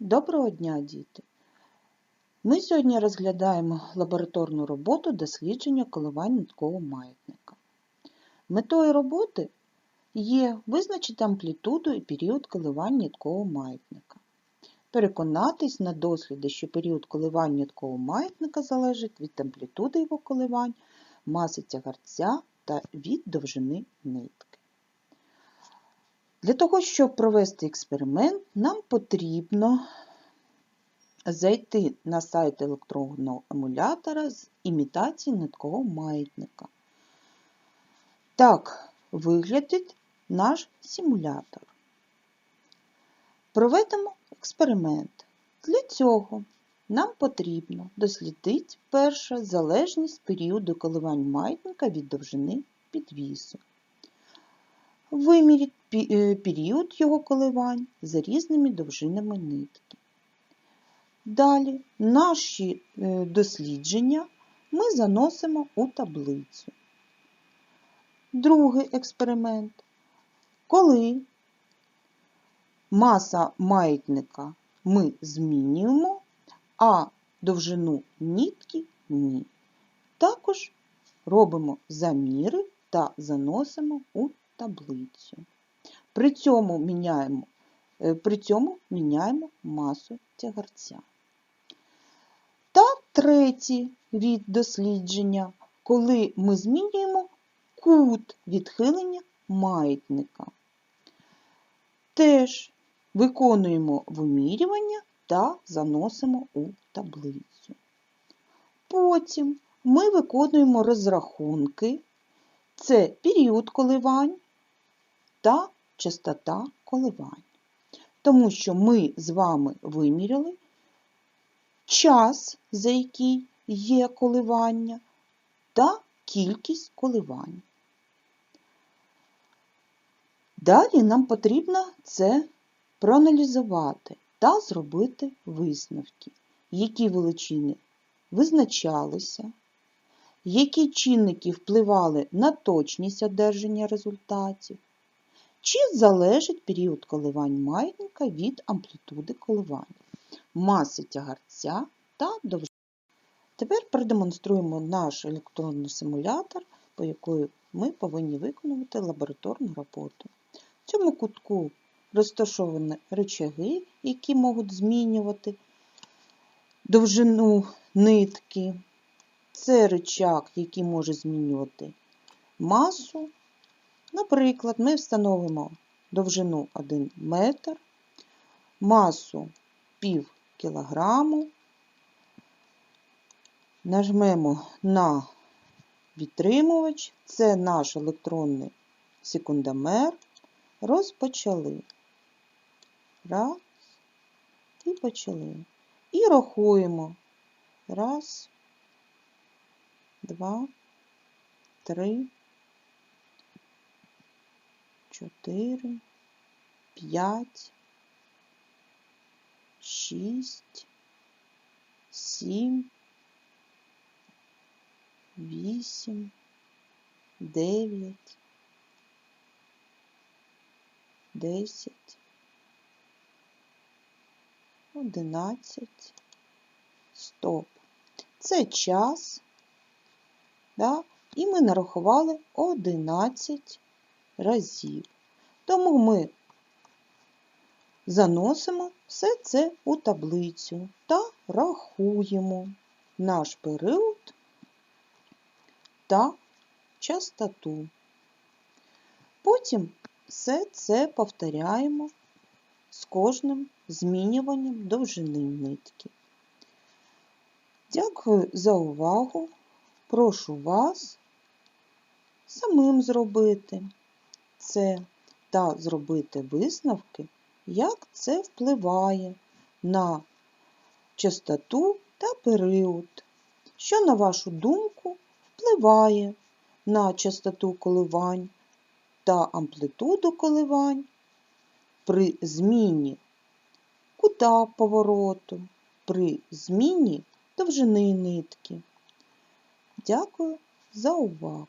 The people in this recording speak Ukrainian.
Доброго дня, діти! Ми сьогодні розглядаємо лабораторну роботу дослідження коливань ниткового маятника. Метою роботи є визначити амплітуду і період коливань ниткового маятника. Переконатись на досліді, що період коливань ниткового маятника залежить від амплітуди його коливань, маси тягарця та від довжини нитки. Для того, щоб провести експеримент, нам потрібно зайти на сайт електронного емулятора з імітації ниткового маятника. Так виглядить наш симулятор. Проведемо експеримент. Для цього нам потрібно дослідити перше залежність періоду коливань маятника від довжини підвісу. Виміріть період його коливань за різними довжинами нитки. Далі наші дослідження ми заносимо у таблицю. Другий експеримент. Коли маса маятника ми змінюємо, а довжину нитки ні. Також робимо заміри та заносимо у таблицю. При цьому міняємо, при цьому міняємо масу тягарця. Та третій від дослідження, коли ми змінюємо кут відхилення маятника. Теж виконуємо вимірювання та заносимо у таблицю. Потім ми виконуємо розрахунки, це період коливань та частота коливань. Тому що ми з вами виміряли час, за який є коливання, та кількість коливань. Далі нам потрібно це проаналізувати та зробити висновки, які величини визначалися, які чинники впливали на точність одержання результатів, чи залежить період коливань маятника від амплітуди коливань, маси тягарця та довжини. Тепер продемонструємо наш електронний симулятор, по якому ми повинні виконувати лабораторну роботу. В цьому кутку розташовані речаги, які можуть змінювати довжину нитки. Це рычаг, який може змінювати масу. Наприклад, ми встановимо довжину 1 метр, масу пів кілограму, нажмемо на відтримувач, це наш електронний секундомер. Розпочали. Раз. І почали. І рахуємо. Раз, два, три, чотири, п'ять, шість, сім, вісім, дев'ять, десять, одинадцять, стоп. Це час, да? і ми нарахували 11 разів. Тому ми заносимо все це у таблицю та рахуємо наш період та частоту. Потім все це повторяємо з кожним змінюванням довжини нитки. Дякую за увагу. Прошу вас самим зробити це та зробити висновки, як це впливає на частоту та період, що, на вашу думку, впливає на частоту коливань та амплитуду коливань при зміні кута повороту, при зміні довжини нитки. Дякую за увагу!